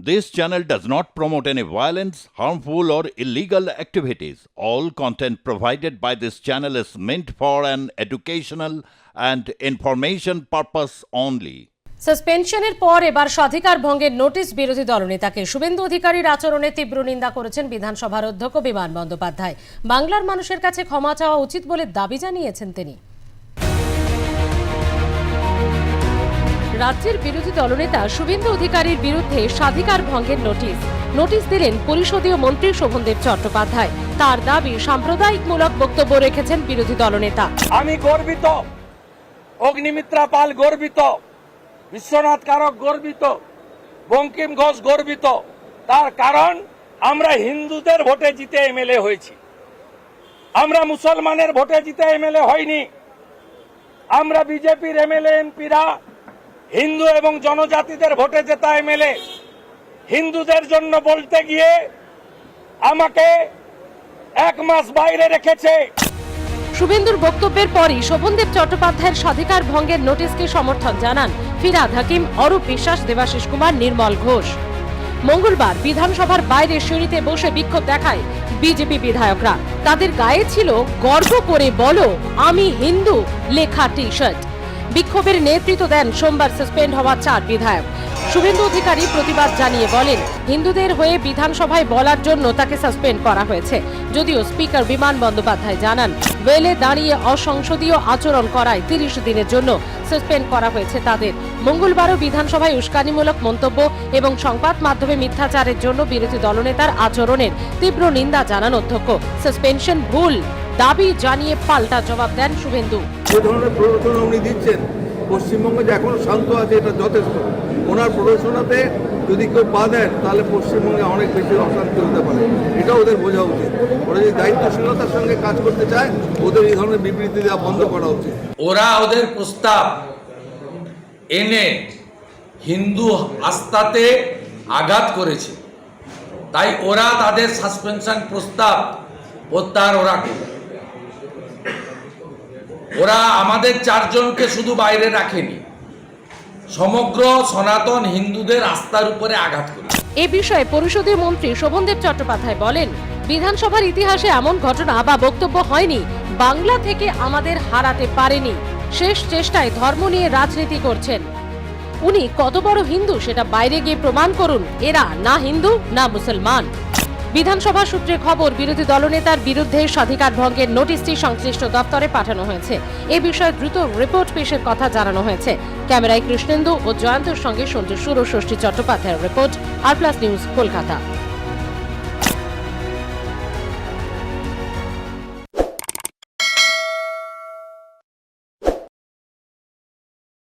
This channel does not promote any violence, harmful, or illegal activities. All content provided by this channel is meant for an educational and information purpose only. সাসপেনশনের পর এবার স্বাধিকার ভঙ্গের notice বিরোধী দলনেতাকে শুভেন্দু অধিকারীর আচরণে তীব্র নিন্দা করেছেন বিধানসভার অধ্যক্ষ বিমান বন্দ্যোপাধ্যায় বাংলার মানুষের কাছে ক্ষমা চাওয়া উচিত বলে দাবি জানিয়েছেন তিনি রাজ্যের বিরোধী দলনেতা শুভেন্দু অধিকারীর বিরুদ্ধে স্বাধিকার ভঙ্গের নোটিশ। নোটিশ দিলেন পরিষদীয় মন্ত্রী শোভনদেব চট্টোপাধ্যায়। তার দাবি সাম্প্রদায়িকমূলক বক্তব্য রেখেছেন বিরোধী দলনেতা। আমি গর্বিত, অগ্নিমিত্রা পাল গর্বিত, বিশ্বনাথ কারক গর্বিত, বঙ্কিম ঘোষ গর্বিত। তার কারণ, আমরা হিন্দুদের ভোটে জিতে এমএলএ হয়েছি। আমরা মুসলমানের ভোটে জিতে এমএলএ হয়নি। আমরা বিজেপির এমএলএ, এমপিরা হিন্দু এবং জনজাতিদের ভোটে জেতা এমএলএ হিন্দুদের জন্য বলতে গিয়ে আমাকে এক মাস বাইরে রেখেছে। শুভেন্দুর বক্তব্যের পরই শোভনদেব চট্টোপাধ্যায়ের স্বাধিকার ভঙ্গের নোটিশকে সমর্থন জানান ফিরাদ হাকিম, অরূপ বিশ্বাস, দেবাশিস কুমার, নির্মল ঘোষ। মঙ্গলবার বিধানসভার বাইরে সিঁড়িতে বসে বিক্ষোভ দেখায় বিজেপি বিধায়করা। তাদের গায়ে ছিল গর্ব করে বলো, আমি হিন্দু লেখা টি শার্ট বিক্ষোভের নেতৃত্ব দেন সোমবার সাসপেন্ড হওয়া চার বিধায়ক। শুভেন্দু অধিকারী প্রতিবাদ জানিয়ে বলেন, হিন্দুদের হয়ে বিধানসভায় বলার জন্য তাকে সাসপেন্ড করা হয়েছে। যদিও স্পিকার বিমান বন্দ্যোপাধ্যায় জানান, ওয়েলে দাঁড়িয়ে অসংসদীয় আচরণ করায় তিরিশ দিনের জন্য সাসপেন্ড করা হয়েছে তাদের। মঙ্গলবারও বিধানসভায় উস্কানিমূলক মন্তব্য এবং সংবাদ মাধ্যমে মিথ্যাচারের জন্য বিরোধী দলনেতার আচরণের তীব্র নিন্দা জানান অধ্যক্ষ। সাসপেনশন ভুল, দাবি জানিয়ে পাল্টা জবাব দেন শুভেন্দু। যে ধরনের প্ররোচনা উনি দিচ্ছেন, পশ্চিমবঙ্গ যে এখনও শান্ত আছে, এটা যথেষ্ট। ওনার প্ররোচনাতে যদি কেউ পা দেন, তাহলে পশ্চিমবঙ্গে অনেক বেশি অশান্তি হতে পারে। এটা ওদের বোঝা উচিত। ওরা যদি দায়িত্বশীলতার সঙ্গে কাজ করতে চায়, ওদের এই ধরনের বিবৃতি দেওয়া বন্ধ করা উচিত। ওরা ওদের প্রস্তাব এনে হিন্দু আস্থাতে আঘাত করেছে। তাই ওরা তাদের সাসপেনশন প্রস্তাব প্রত্যাহার ওরা করবে। ওরা আমাদের চারজনকে শুধু বাইরে রাখেনি, সমগ্র সনাতন হিন্দুদের আস্থার উপরে আঘাত করেছে। এ বিষয়ে পরিষদীয় মন্ত্রী শোভনদেব চট্টোপাধ্যায় বলেন, বিধানসভার ইতিহাসে এমন ঘটনা বা বক্তব্য হয়নি, বাংলা থেকে আমাদের হারাতে পারেনি, শেষ চেষ্টায় ধর্ম নিয়ে রাজনীতি করছেন। উনি কত বড় হিন্দু সেটা বাইরে গিয়ে প্রমাণ করুন, এরা না হিন্দু, না মুসলমান। বিধানসভা সূত্রে খবর, বিরোধী দলনেতার বিরুদ্ধে স্বাধিকার ভঙ্গের নোটিশটি সংশ্লিষ্ট দপ্তরে পাঠানো হয়েছে। এ বিষয়ে দ্রুত রিপোর্ট পেশের কথা জানানো হয়েছে। ক্যামেরায় কৃষ্ণেন্দু ও জয়ন্তর সঙ্গে সঞ্জু সুর, ষষ্ঠী চট্টোপাধ্যায়ের report, R plus news, Kolkata.